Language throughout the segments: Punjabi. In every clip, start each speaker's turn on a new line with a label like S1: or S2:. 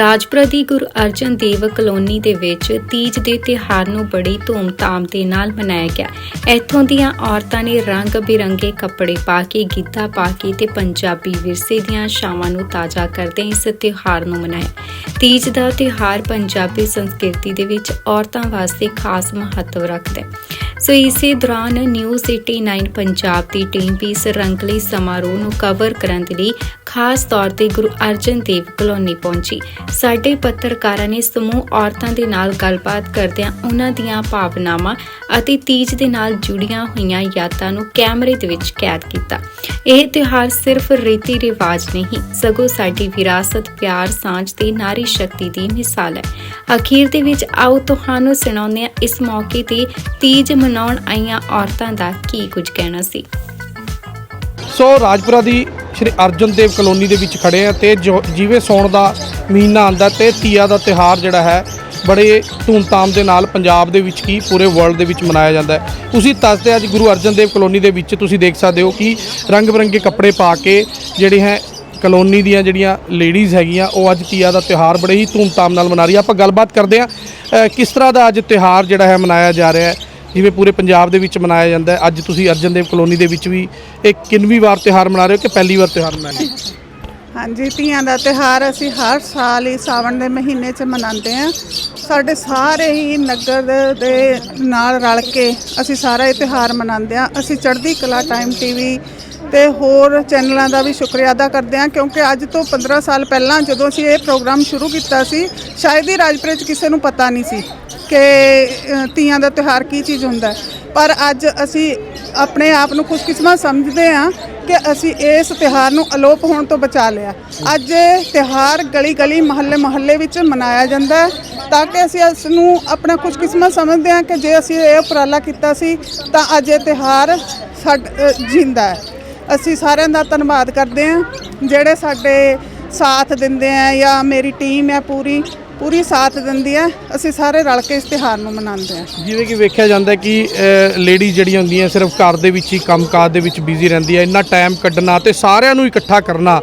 S1: ਰਾਜਪੁਰਾ ਦੀ ਗੁਰੂ ਅਰਜਨ ਦੇਵ ਕਲੋਨੀ ਦੇ ਵਿੱਚ ਤੀਜ ਦੇ ਤਿਉਹਾਰ ਨੂੰ ਬੜੀ ਧੂਮ-ਧਾਮ ਦੇ ਨਾਲ ਮਨਾਇਆ ਗਿਆ। ਇੱਥੋਂ ਦੀਆਂ ਔਰਤਾਂ ਨੇ ਰੰਗ ਬਿਰੰਗੇ ਕੱਪੜੇ ਪਾ ਕੇ, ਗਿੱਧਾ ਪਾ ਕੇ ਤੇ ਪੰਜਾਬੀ ਵਿਰਸੇ ਦੀਆਂ ਸ਼ਾਵਾਂ ਨੂੰ ਤਾਜ਼ਾ ਕਰਦੇ ਇਸ ਤਿਉਹਾਰ ਨੂੰ ਮਨਾਇਆ। ਤੀਜ ਦਾ ਤਿਉਹਾਰ ਪੰਜਾਬੀ ਸੰਸਕ੍ਰਿਤੀ ਦੇ ਵਿੱਚ ਔਰਤਾਂ ਵਾਸਤੇ ਖਾਸ ਮਹੱਤਵ ਰੱਖਦਾ ਹੈ। ਸੋ ਇਸੇ ਦੌਰਾਨ ਨਿਊਜ਼ 89 ਪੰਜਾਬ ਦੀ ਟੀਮ ਵੀ ਇਸ ਰੰਗਲੀ ਸਮਾਰੋਹ ਨੂੰ ਕਵਰ ਕਰਨ ਦੇ ਲਈ ਖਾਸ ਤੌਰ ਤੇ ਗੁਰੂ ਅਰਜਨ ਦੇਵ ਕਲੋਨੀ ਪਹੁੰਚੀ। ਸਾਡੇ ਪੱਤਰਕਾਰਾਂ ਨੇ ਸਮੂਹ ਔਰਤਾਂ ਦੇ ਨਾਲ ਗੱਲਬਾਤ ਕਰਦਿਆਂ ਉਹਨਾਂ ਦੀਆਂ ਭਾਵਨਾਵਾਂ ਅਤੇ ਤੀਜ ਦੇ ਨਾਲ ਜੁੜੀਆਂ ਹੋਈਆਂ ਯਾਦਾਂ ਨੂੰ ਕੈਮਰੇ ਦੇ ਵਿੱਚ ਕੈਦ ਕੀਤਾ। ਇਹ ਤਿਉਹਾਰ ਸਿਰਫ ਰੀਤੀ ਰਿਵਾਜ ਨਹੀਂ, ਸਗੋਂ ਸਾਡੀ ਵਿਰਾਸਤ, ਪਿਆਰ, ਸਾਂਝ ਤੇ ਨਾਰੀ ਸ਼ਕਤੀ ਦੀ ਮਿਸਾਲ ਹੈ। ਅਖੀਰ ਦੇ ਵਿੱਚ ਆਓ ਤੁਹਾਨੂੰ ਸੁਣਾਉਂਦੇ ਹਾਂ ਇਸ ਮੌਕੇ ਤੇ ਤੀਜ ਮਨਾਉਣ ਆਈਆਂ ਔਰਤਾਂ ਦਾ ਕੀ ਕੁਝ ਕਹਿਣਾ ਸੀ?
S2: ਸੋ ਰਾਜਪੁਰਾ ਦੀ ਸ਼੍ਰੀ ਅਰਜਨ ਦੇਵ ਕਲੋਨੀ ਦੇ ਵਿੱਚ ਖੜੇ ਆ ਤੇ ਜੋ- ਜਿਵੇਂ ਸੌਣ ਦਾ ਮਹੀਨਾ ਆਂਦਾ ਤੇ ਤੀਆ ਦਾ ਤਿਹਾਰ ਜਿਹੜਾ ਹੈ, ਬੜੇ ਧੂਮਧਾਮ ਦੇ ਨਾਲ ਪੰਜਾਬ ਦੇ ਵਿੱਚ ਕੀ ਪੂਰੇ ਵਰਲਡ ਦੇ ਵਿੱਚ ਮਨਾਇਆ ਜਾਂਦਾ ਹੈ। ਤੁਸੀਂ ਦੱਸਦੇ ਅੱਜ ਗੁਰੂ ਅਰਜਨ ਦੇਵ ਕਲੋਨੀ ਦੇ ਵਿੱਚ ਤੁਸੀਂ ਦੇਖ ਸਕਦੇ ਹੋ ਕਿ ਰੰਗ ਬਰੰਗੇ ਕੱਪੜੇ ਪਾ ਕੇ ਜਿਹੜੇ ਹੈ, ਕਲੋਨੀ ਦੀਆਂ ਜਿਹੜੀਆਂ ਲੇਡੀਜ਼ ਹੈਗੀਆਂ, ਉਹ ਅੱਜ ਤੀਆ ਦਾ ਤਿਹਾਰ ਬੜੇ ਹੀ ਧੂਮਧਾਮ ਨਾਲ ਮਨਾ ਰਹੀ ਆ। ਆਪਾਂ ਗੱਲਬਾਤ ਕਰਦੇ ਆ ਕਿਸ ਤਰ੍ਹਾਂ ਦਾ ਅੱਜ ਤਿਹਾਰ ਜਿਹੜਾ ਹੈ ਮਨਾਇਆ ਜਾ ਰਿਹਾ ਹੈ? ਜਿਵੇਂ ਪੂਰੇ ਪੰਜਾਬ ਦੇ ਵਿੱਚ ਮਨਾਇਆ ਜਾਂਦਾ ਹੈ। ਅੱਜ ਤੁਸੀਂ ਅਰਜਨ ਦੇਵ ਕਲੋਨੀ ਦੇ ਵਿੱਚ ਵੀ ਇਹ ਕਿੰਨਵੀਂ ਵਾਰ ਤਿਉਹਾਰ ਮਨਾ ਰਹੇ ਹੋ ਕਿ ਪਹਿਲੀ ਵਾਰ ਤਿਉਹਾਰ ਮਨਾ ਰਹੇ ਹੋ?
S3: ਹਾਂਜੀ, ਧੀਆਂ ਦਾ ਤਿਹਾਰ ਅਸੀਂ ਹਰ ਸਾਲ ਹੀ ਸਾਵਣ ਦੇ ਮਹੀਨੇ 'ਚ ਮਨਾਉਂਦੇ ਹਾਂ। ਸਾਡੇ ਸਾਰੇ ਹੀ ਨਗਰ ਦੇ- ਨਾਲ ਰਲ ਕੇ ਅਸੀਂ ਸਾਰਾ ਇਹ ਤਿਹਾਰ ਮਨਾਉਂਦੇ ਹਾਂ। ਅਸੀਂ ਚੜ੍ਹਦੀ ਕਲਾ ਟਾਈਮ ਟੀਵੀ ਤੇ ਹੋਰ ਚੈਨਲਾਂ ਦਾ ਵੀ ਸ਼ੁਕਰੀਆ ਅਦਾ ਕਰਦੇ ਹਾਂ ਕਿਉਂਕਿ ਅੱਜ ਤੋਂ 15 ਸਾਲ ਪਹਿਲਾਂ ਜਦੋਂ ਅਸੀਂ ਇਹ ਪ੍ਰੋਗਰਾਮ ਸ਼ੁਰੂ ਕੀਤਾ ਸੀ, ਸ਼ਾਇਦ ਹੀ ਰਾਜਪੁਰੇ 'ਚ ਕਿਸੇ ਨੂੰ ਪਤਾ ਨਹੀਂ ਸੀ। ਕਿ ਤੀਆਂ ਦਾ ਤਿਹਾਰ ਕੀ ਚੀਜ਼ ਹੁੰਦਾ ਪਰ ਅੱਜ ਅਸੀਂ ਆਪਣੇ ਆਪ ਨੂੰ ਖੁਸ਼ਕਿਸਮਤ ਸਮਝਦੇ ਹਾਂ ਕਿ ਅਸੀਂ ਇਸ ਤਿਹਾਰ ਨੂੰ ਅਲੋਪ ਹੋਣ ਤੋਂ ਬਚਾ ਲਿਆ। ਅੱਜ ਇਹ ਤਿਹਾਰ ਗਲੀ ਗਲੀ ਮਹੱਲੇ ਮਹੱਲੇ ਵਿੱਚ ਮਨਾਇਆ ਜਾਂਦਾ ਤਾਂ ਕਿ ਅਸੀਂ ਇਸ ਨੂੰ ਆਪਣਾ ਖੁਸ਼ਕਿਸਮਤ ਸਮਝਦੇ ਹਾਂ ਕਿ ਜੇ ਅਸੀਂ ਇਹ ਉਪਰਾਲਾ ਕੀਤਾ ਸੀ ਤਾਂ ਅੱਜ ਇਹ ਤਿਹਾਰ ਸਾਡ ਅ, ਜਿੰਦਾ ਹੈ। ਅਸੀਂ ਸਾਰਿਆਂ ਦਾ ਧੰਨਵਾਦ ਕਰਦੇ ਹਾਂ ਜਿਹੜੇ ਸਾਡੇ ਸਾਥ ਦਿੰਦੇ ਆ ਜਾਂ ਮੇਰੀ ਟੀਮ ਹੈ ਪੂਰੀ ਪੂਰੀ ਸਾਥ ਦਿੰਦੀ ਹੈ। ਅਸੀਂ ਸਾਰੇ ਰਲ ਕੇ ਇਸ ਤਿਹਾਰ ਨੂੰ ਮਨਾਉਂਦੇ ਹਾਂ।
S2: ਜਿਵੇਂ ਕਿ ਵੇਖਿਆ ਜਾਂਦਾ ਕਿ ਲੇਡੀ ਜਿਹੜੀਆਂ ਹੁੰਦੀਆਂ ਸਿਰਫ ਘਰ ਦੇ ਵਿੱਚ ਹੀ ਕੰਮਕਾਜ ਦੇ ਵਿੱਚ ਬਿਜ਼ੀ ਰਹਿੰਦੀ ਹੈ। ਇੰਨਾ ਟਾਈਮ ਕੱਢਣਾ ਤੇ ਸਾਰਿਆਂ ਨੂੰ ਇਕੱਠਾ ਕਰਨਾ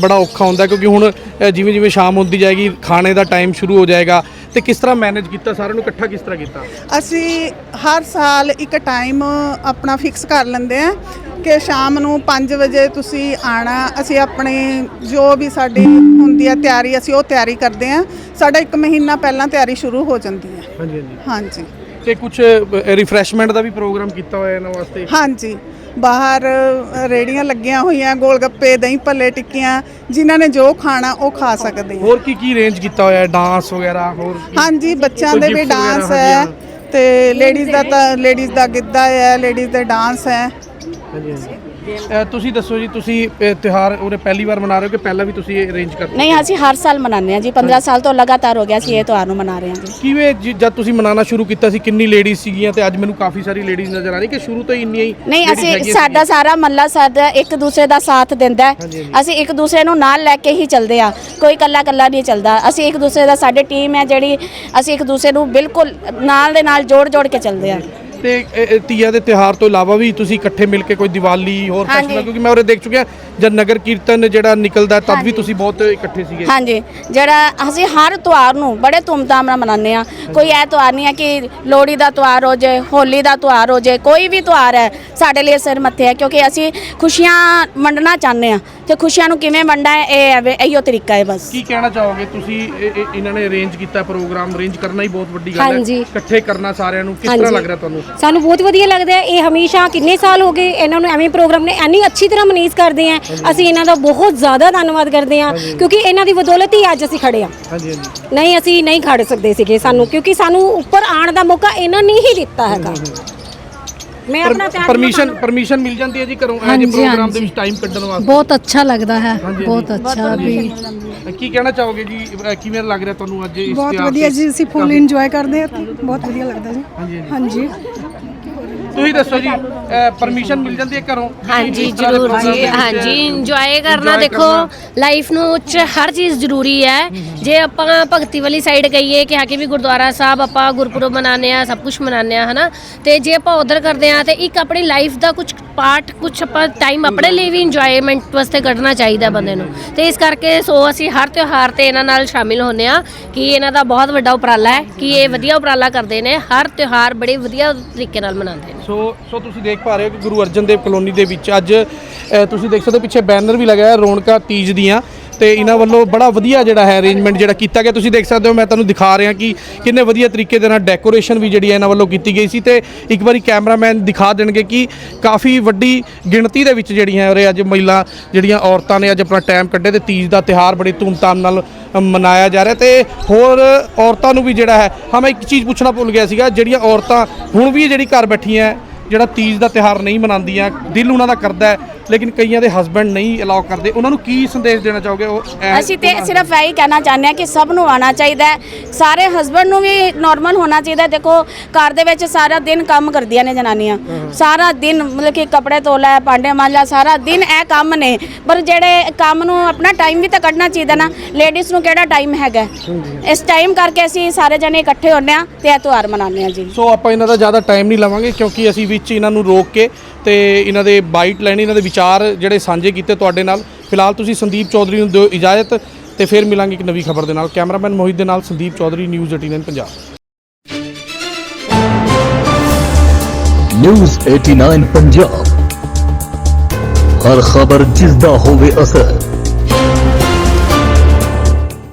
S2: ਬੜਾ ਔਖਾ ਹੁੰਦਾ ਕਿਉਂਕਿ ਹੁਣ ਜਿਵੇਂ ਜਿਵੇਂ ਸ਼ਾਮ ਹੁੰਦੀ ਜਾਏਗੀ ਖਾਣੇ ਦਾ ਟਾਈਮ ਸ਼ੁਰੂ ਹੋ ਜਾਏਗਾ। ਤੇ ਕਿਸ ਤਰ੍ਹਾਂ ਮੈਨੇਜ ਕੀਤਾ ਸਾਰਿਆਂ ਨੂੰ ਇਕੱਠਾ ਕਿਸ ਤਰ੍ਹਾਂ ਕੀਤਾ?
S3: ਅਸੀਂ ਹਰ ਸਾਲ ਇੱਕ ਟਾਈਮ ਆਪਣਾ ਫਿਕਸ ਕਰ ਲੈਂਦੇ ਆ ਕਿ ਸ਼ਾਮ ਨੂੰ 5 ਵਜੇ ਤੁਸੀਂ ਆਣਾ ਅਸੀਂ ਆਪਣੇ ਜੋ ਵੀ ਸਾਡੀ ਹੁੰਦੀ ਹੈ ਤਿਆਰੀ ਅਸੀਂ ਉਹ ਤਿਆਰੀ ਕਰਦੇ ਆ। ਸਾਡਾ ਇੱਕ ਮਹੀਨਾ ਪਹਿਲਾਂ ਤਿਆਰੀ ਸ਼ੁਰੂ ਹੋ ਜਾਂਦੀ ਹੈ
S2: ਹਾਂਜੀ ਹਾਂਜੀ।
S3: ਹਾਂਜੀ।
S2: ਤੇ ਕੁਝ ਰਿਫਰੈਸ਼ਮੈਂਟ ਦਾ ਵੀ ਪ੍ਰੋਗਰਾਮ ਕੀਤਾ ਹੋਇਆ ਇਹਨਾਂ ਵਾਸਤੇ?
S3: ਹਾਂਜੀ। ਬਾਹਰ ਅ, ਰੇਹੜੀਆਂ ਲੱਗੀਆਂ ਹੋਈਆਂ ਗੋਲ ਗੱਪੇ ਦਹੀਂ ਭੱਲੇ ਟਿੱਕੀਆਂ ਜਿਨ੍ਹਾਂ ਨੇ ਜੋ ਖਾਣਾ ਉਹ ਖਾ ਸਕਦੇ ਆ।
S2: ਹੋਰ ਕੀ ਕੀ ਅਰੇਂਜ ਕੀਤਾ ਹੋਇਆ? ਹੈ ਡਾਂਸ ਵਗੈਰਾ ਹੋਰ?
S3: ਹਾਂਜੀ ਬੱਚਿਆਂ ਦੇ ਵੀ ਡਾਂਸ ਹਾਂ। ਤੇ ਲੇਡੀਜ਼ ਦਾ ਤਾਂ ਲੇਡੀਜ਼ ਦਾ ਗਿੱਧਾ ਹੈ ਲੇਡੀਜ਼ ਦੇ ਡਾਂਸ ਹੈ।
S2: ਹਾਂਜੀ ਤੁਸੀਂ ਦੱਸੋ ਜੀ ਤੁਸੀਂ ਇਹ ਤਿਉਹਾਰ ਉਹਨੇ ਪਹਿਲੀ ਵਾਰ ਮਨਾ ਰਹੇ ਹੋ ਕਿ ਪਹਿਲਾਂ ਵੀ ਤੁਸੀਂ ਇਹ ਅਰੇਂਜ ਕਰਦੇ
S4: ਨਹੀਂ ਅਸੀਂ ਹਰ ਸਾਲ ਮਨਾਉਂਦੇ ਹਾਂ ਜੀ। 15 ਸਾਲ ਤੋਂ ਲਗਾਤਾਰ ਹੋ ਗਿਆ ਸੀ ਇਹ ਤਿਉਹਾਰ ਨੂੰ ਮਨਾ ਰਹੇ ਹਾਂ ਜੀ।
S2: ਕਿਵੇਂ ਜਦ ਤੁਸੀਂ ਮਨਾਉਣਾ ਸ਼ੁਰੂ ਕੀਤਾ ਸੀ ਕਿੰਨੀ ਲੇਡੀਜ਼ ਸੀਗੀਆਂ ਤੇ ਅੱਜ ਮੈਨੂੰ ਕਾਫੀ ਸਾਰੀ ਲੇਡੀਜ਼ ਨਜ਼ਰ ਆ ਰਹੀ ਕਿ ਸ਼ੁਰੂ ਤੋਂ ਹੀ ਇੰਨੀਆਂ ਹੀ
S4: ਨਹੀਂ ਅਸੀਂ ਸਾਡਾ ਸਾਰਾ ਮੱਲਾ ਸਾਡਾ ਇੱਕ ਦੂਸਰੇ ਦਾ ਸਾਥ ਦਿੰਦਾ ਹੈ। ਅਸੀਂ ਇੱਕ ਦੂਸਰੇ ਨੂੰ ਨਾਲ ਲੈ ਕੇ ਹੀ ਚੱਲਦੇ ਆ ਕੋਈ ਕੱਲਾ ਕੱਲਾ ਨਹੀਂ ਚੱਲਦਾ। ਅਸੀਂ ਇੱਕ ਦੂਸਰੇ ਦਾ ਸਾਡੀ ਟੀਮ ਹੈ ਜਿਹੜੀ ਅਸੀਂ ਇੱਕ ਦੂਸਰੇ ਨੂੰ ਬਿਲਕੁਲ ਨਾਲ ਦੇ ਨਾਲ ਜੋੜ ਜੋੜ ਕੇ ਚੱਲਦੇ ਆ
S2: ਤੇ ਇਹ- ਇਹ ਤੀਆਂ ਦੇ ਤਿਉਹਾਰ ਤੋਂ ਇਲਾਵਾ ਵੀ ਤੁਸੀਂ ਇਕੱਠੇ ਮਿਲ ਕੇ ਕੋਈ ਦੀਵਾਲੀ ਹੋਰ
S4: ਹਾਂਜੀ।
S2: ਫੈਸਟੀਵਲ ਕਿਉਂਕਿ ਮੈਂ ਉਹਰੇ ਦੇਖ ਚੁੱਕਿਆ ਜਦ ਨਗਰ ਕੀਰਤਨ ਜਿਹੜਾ ਨਿਕਲਦਾ ਤਦ ਵੀ
S4: ਹਾਂਜੀ।
S2: ਤੁਸੀਂ ਬਹੁਤ ਇਕੱਠੇ ਸੀਗੇ।
S4: ਹਾਂਜੀ। ਜਿਹੜਾ ਅਸੀਂ ਹਰ ਤਿਉਹਾਰ ਨੂੰ ਬੜੇ ਧੂਮਧਾਮ ਨਾਲ ਮਨਾਉਂਦੇ ਆ ਕੋਈ ਇਹ ਤਿਉਹਾਰ ਨਹੀਂ ਹੈ ਕਿ ਲੋਹੜੀ ਦਾ ਤਿਉਹਾਰ ਹੋ ਜਾਏ ਹੋਲੀ ਦਾ ਤਿਉਹਾਰ ਹੋ ਜਾਏ ਕੋਈ ਵੀ ਤਿਉਹਾਰ ਹੈ ਸਾਡੇ ਲਈ ਸਿਰ ਮੱਥੇ ਹੈ ਕਿਉਂਕਿ ਅਸੀਂ ਖੁਸ਼ੀਆਂ ਵੰਡਣਾ ਚਾਹੁੰਦੇ ਆ ਤੇ ਖੁਸ਼ੀਆਂ ਨੂੰ ਕਿਵੇਂ ਵੰਡਣਾ ਹੈ ਇਹ ਹੈ ਵੀ ਇਹੀਓ ਤਰੀਕਾ ਹੈ ਬਸ।
S2: ਕੀ ਕਹਿਣਾ ਚਾਹੋਗੇ? ਤੁਸੀਂ ਇਹ- ਇਹ- ਇਹਨਾਂ ਨੇ ਅਰੇਂਜ ਕੀਤਾ ਪ੍ਰੋਗਰਾਮ ਅਰੇਂਜ ਕਰਨਾ ਹੀ ਬਹੁਤ ਵੱਡੀ ਗੱਲ ਹੈ।
S5: ਹਾਂਜੀ।
S2: ਇਕੱਠੇ ਕਰਨਾ ਸਾਰਿਆਂ ਨੂੰ। ਕਿਸ ਤਰ੍ਹਾਂ
S5: ਹਾਂਜੀ।
S2: ਲੱਗ ਰਿਹਾ ਤੁਹਾਨੂੰ?
S5: ਸਾਨੂੰ ਬਹੁਤ ਵਧੀਆ ਲੱਗਦਾ ਹੈ ਇਹ ਹਮੇਸ਼ਾ ਕਿੰਨੇ ਸਾਲ ਹੋ ਗਏ ਇਹਨਾਂ ਨੂੰ ਐਵੇਂ ਪ੍ਰੋਗਰਾਮ ਨੇ ਇੰਨੀ ਅੱਛੀ ਤਰ੍ਹਾਂ ਮਨੀਜ਼ ਕਰਦੇ ਆ। ਅਸੀਂ ਇਹਨਾਂ ਦਾ ਬਹੁਤ ਜ਼ਿਆਦਾ ਧੰਨਵਾਦ ਕਰਦੇ ਆ ਕਿਉਂਕਿ ਇਹਨਾਂ ਦੀ ਬਦੌਲਤ ਹੀ ਅੱਜ ਅਸੀਂ ਖੜੇ ਆ।
S2: ਹਾਂਜੀ ਹਾਂਜੀ।
S5: ਨਹੀਂ ਅਸੀਂ ਨਹੀਂ ਖੜ ਸਕਦੇ ਸੀਗੇ ਸਾਨੂੰ ਕਿਉਂਕਿ ਸਾਨੂੰ ਉੱਪਰ ਆਉਣ ਦਾ ਮੌਕਾ ਇਹਨਾਂ ਨੇ ਹੀ ਦਿੱਤਾ ਹੈਗਾ। ਮੈਂ ਆਪਣਾ ਤਿਆਰ
S2: ਪਰਮਿਸ਼ਨ ਪਰਮਿਸ਼ਨ ਮਿਲ ਜਾਂਦੀ ਹੈ ਜੀ ਘਰੋਂ ਇਹ
S6: ਹਾਂਜੀ,
S2: ਪ੍ਰੋਗਰਾਮ ਦੇ। ਵਿੱਚ ਟਾਈਮ ਕੱਢਣ ਵਾਸਤੇ।
S6: ਬਹੁਤ ਅੱਛਾ ਲੱਗਦਾ ਹੈ।
S2: ਹਾਂਜੀ,
S6: ਬਹੁਤ
S2: ਹਾਂਜੀ।
S6: ਅੱਛਾ ਵੀ
S2: ਕੀ ਕਹਿਣਾ ਚਾਹੋਗੇ ਜੀ? ਅ, ਕਿਵੇਂ ਲੱਗ ਰਿਹਾ ਤੁਹਾਨੂੰ ਅੱਜ ਇਸ
S7: ਬਹੁਤ ਵਧੀਆ? ਜੀ ਅਸੀਂ ਫੁੱਲ ਇੰਜੋਏ ਕਰਦੇ ਹਾਂ ਇੱਥੇ। ਬਹੁਤ ਵਧੀਆ ਲੱਗਦਾ ਜੀ।
S2: ਹਾਂਜੀ ਹਾਂਜੀ।
S7: ਹਾਂਜੀ।
S2: ਤੁਸੀਂ ਦੱਸੋ ਜੀ ਪਰਮਿਸ਼ਨ ਮਿਲ ਜਾਂਦੀ ਹੈ ਘਰੋਂ?
S8: ਹਾਂਜੀ ਜ਼ਰੂਰ ਜੀ। ਹਾਂਜੀ ਇੰਜੋਏ ਕਰਨਾ ਦੇਖੋ।
S2: ਕਰਨਾ।
S8: ਲਾਈਫ ਨੂੰ ਚ ਹਰ ਚੀਜ਼ ਜ਼ਰੂਰੀ ਹੈ। ਜੇ ਆਪਾਂ ਭਗਤੀ ਵਾਲੀ ਸਾਈਡ ਗਈਏ ਕਿ ਹਾਕੇ ਵੀ ਗੁਰਦੁਆਰਾ ਸਾਹਿਬ ਆਪਾਂ ਗੁਰਪੁਰਬ ਮਨਾਉਂਦੇ ਆ ਸਭ ਕੁਝ ਮਨਾਉਂਦੇ ਆ ਹਨਾ? ਤੇ ਜੇ ਆਪਾਂ ਉਧਰ ਕਰਦੇ ਆ ਤੇ ਇੱਕ ਆਪਣੀ ਲਾਈਫ ਦਾ ਕੁਝ ਪਾਰਟ ਕੁਝ ਆਪਾਂ ਟਾਈਮ ਆਪਣੇ ਲਈ ਵੀ ਇੰਜੋਇਮੈਂਟ ਵਾਸਤੇ ਕੱਢਣਾ ਚਾਹੀਦਾ ਬੰਦੇ ਨੂੰ। ਤੇ ਇਸ ਕਰਕੇ ਸੋ ਅਸੀਂ ਹਰ ਤਿਉਹਾਰ ਤੇ ਇਹਨਾਂ ਨਾਲ ਸ਼ਾਮਿਲ ਹੁੰਦੇ ਆ ਕਿ ਇਹਨਾਂ ਦਾ ਬਹੁਤ ਵੱਡਾ ਉਪਰਾਲਾ ਹੈ ਕਿ ਇਹ ਵਧੀਆ ਉਪਰਾਲਾ ਕਰਦੇ ਨੇ, ਹਰ ਤਿਉਹਾਰ ਬੜੇ ਵਧੀਆ ਤਰੀਕੇ ਨਾਲ ਮਨਾਉਂਦੇ ਨੇ।
S2: ਸੋ ਸੋ ਤੁਸੀਂ ਦੇਖ ਪਾ ਰਹੇ ਹੋ ਕਿ ਗੁਰੂ ਅਰਜਨ ਦੇਵ ਕਲੋਨੀ ਦੇ ਵਿੱਚ ਅੱਜ ਤੁਸੀਂ ਦੇਖ ਸਕਦੇ ਹੋ ਪਿੱਛੇ ਬੈਨਰ ਵੀ ਲਗਾਇਆ ਹੈ ਤੀਜ ਦੀਆਂ ਤੇ ਇਹਨਾਂ ਵੱਲੋਂ ਬੜਾ ਵਧੀਆ ਜਿਹੜਾ ਹੈ ਅਰੇਂਜਮੈਂਟ ਜਿਹੜਾ ਕੀਤਾ ਗਿਆ। ਤੁਸੀਂ ਦੇਖ ਸਕਦੇ ਹੋ, ਮੈਂ ਤੁਹਾਨੂੰ ਦਿਖਾ ਰਿਹਾ ਕਿ ਕਿੰਨੇ ਵਧੀਆ ਤਰੀਕੇ ਦੇ ਨਾਲ ਡੈਕੋਰੇਸ਼ਨ ਵੀ ਜਿਹੜੀ ਹੈ ਇਹਨਾਂ ਵੱਲੋਂ ਕੀਤੀ ਗਈ ਸੀ ਤੇ ਇੱਕ ਵਾਰੀ ਕੈਮਰਾਮੈਨ ਦਿਖਾ ਦੇਣਗੇ ਕਿ ਕਾਫੀ ਵੱਡੀ ਗਿਣਤੀ ਦੇ ਵਿੱਚ ਜਿਹੜੀਆਂ ਉਰੇ ਅੱਜ ਮਹਿਲਾ ਜਿਹੜੀਆਂ ਔਰਤਾਂ ਨੇ ਅੱਜ ਆਪਣਾ ਟਾਈਮ ਕੱਢੇ ਤੇ ਤੀਜ ਦਾ ਤਿਹਾਰ ਬੜੀ ਧੂਮਧਾਮ ਨਾਲ ਮਨਾਇਆ ਜਾ ਰਿਹਾ ਤੇ ਹੋਰ ਔਰਤਾਂ ਨੂੰ ਵੀ ਜਿਹੜਾ ਹੈ, ਹਾਂ, ਮੈਂ ਇੱਕ ਚੀਜ਼ ਪੁੱਛਣਾ ਭੁੱਲ ਗਿਆ ਸੀਗਾ, ਜਿਹੜੀਆਂ ਔਰਤਾਂ ਹੁਣ ਵੀ ਜਿਹੜੀ ਘਰ ਬੈਠੀਆਂ, ਜਿਹੜਾ ਤੀਜ ਦਾ ਤਿਹਾਰ ਨਹੀਂ ਮਨਾਉਂਦੀਆਂ, ਦਿਲ ਉਹਨਾਂ ਦਾ ਕਰਦਾ ਲੇਕਿਨ ਕਈਆਂ ਦੇ ਹਸਬੰਡ ਨਹੀਂ ਅਲਾਉ ਕਰਦੇ। ਉਹਨਾਂ ਨੂੰ ਕੀ ਸੰਦੇਸ਼ ਦੇਣਾ ਚਾਹੋਗੇ? ਉਹ
S4: ਅਸੀਂ ਤੇ ਸਿਰਫ ਇਹੀ ਕਹਿਣਾ ਚਾਹੁੰਦੇ ਹਾਂ ਕਿ ਸਭ ਨੂੰ ਆਉਣਾ ਚਾਹੀਦਾ ਸਾਰੇ ਹਸਬੰਡ ਨੂੰ ਵੀ ਨਾਰਮਲ ਹੋਣਾ ਚਾਹੀਦਾ। ਦੇਖੋ ਘਰ ਦੇ ਵਿੱਚ ਸਾਰਾ ਦਿਨ ਕੰਮ ਕਰਦੀਆਂ ਨੇ ਜਨਾਨੀਆਂ। ਸਾਰਾ ਦਿਨ ਮਤਲਬ ਕਿ ਕੱਪੜੇ ਧੋਲਾ ਭਾਂਡੇ ਮਾਂਜਾ ਸਾਰਾ ਦਿਨ ਇਹ ਕੰਮ ਨੇ। ਪਰ ਜਿਹੜੇ ਕੰਮ ਨੂੰ ਆਪਣਾ ਟਾਈਮ ਵੀ ਤਾਂ ਕੱਢਣਾ ਚਾਹੀਦਾ ਨਾ ਲੇਡੀਜ਼ ਨੂੰ ਕਿਹੜਾ ਟਾਈਮ ਹੈਗਾ? ਇਸ ਟਾਈਮ ਕਰਕੇ ਅਸੀਂ ਸਾਰੇ ਜਣੇ ਇਕੱਠੇ ਹੁੰਨੇ ਆ ਤੇ ਇਹ ਤਿਉਹਾਰ ਮਨਾਉਂਦੇ ਆ ਜੀ।
S2: ਸੋ ਆਪਾਂ ਇਹਨਾਂ ਦਾ ਜ਼ਿਆਦਾ ਟਾਈਮ ਨਹੀਂ ਲਵਾਂਗੇ ਕਿਉਂਕਿ ਅਸੀਂ ਵਿੱਚ ਇਹਨਾਂ ਨੂੰ ਰੋਕ ਕੇ ਤੇ ਇਹਨਾਂ ਦੇ ਬਾਈਟ ਲੈਣੇ, ਇਹਨਾਂ ਦੇ ਵਿਚਾਰ ਜਿਹੜੇ ਸਾਂਝੇ ਕੀਤੇ ਤੁਹਾਡੇ ਨਾਲ। ਫਿਲਹਾਲ ਤੁਸੀਂ ਸੰਦੀਪ ਚੌਧਰੀ ਨੂੰ ਦਿਓ ਇਜਾਜ਼ਤ ਤੇ ਫਿਰ ਮਿਲਾਂਗੇ ਇੱਕ ਨਵੀਂ ਖਬਰ ਦੇ ਨਾਲ। ਕੈਮਰਾਮੈਨ ਮੋਹਿਤ ਦੇ ਨਾਲ ਸੰਦੀਪ ਚੌਧਰੀ ਨਿਊਜ਼ 18 ਪੰਜਾਬ।
S6: ਨਿਊਜ਼ 89 ਪੰਜਾਬ। ਹਰ ਖਬਰ ਜਿਸ ਦਾ ਹੋਵੇ ਅਸਰ।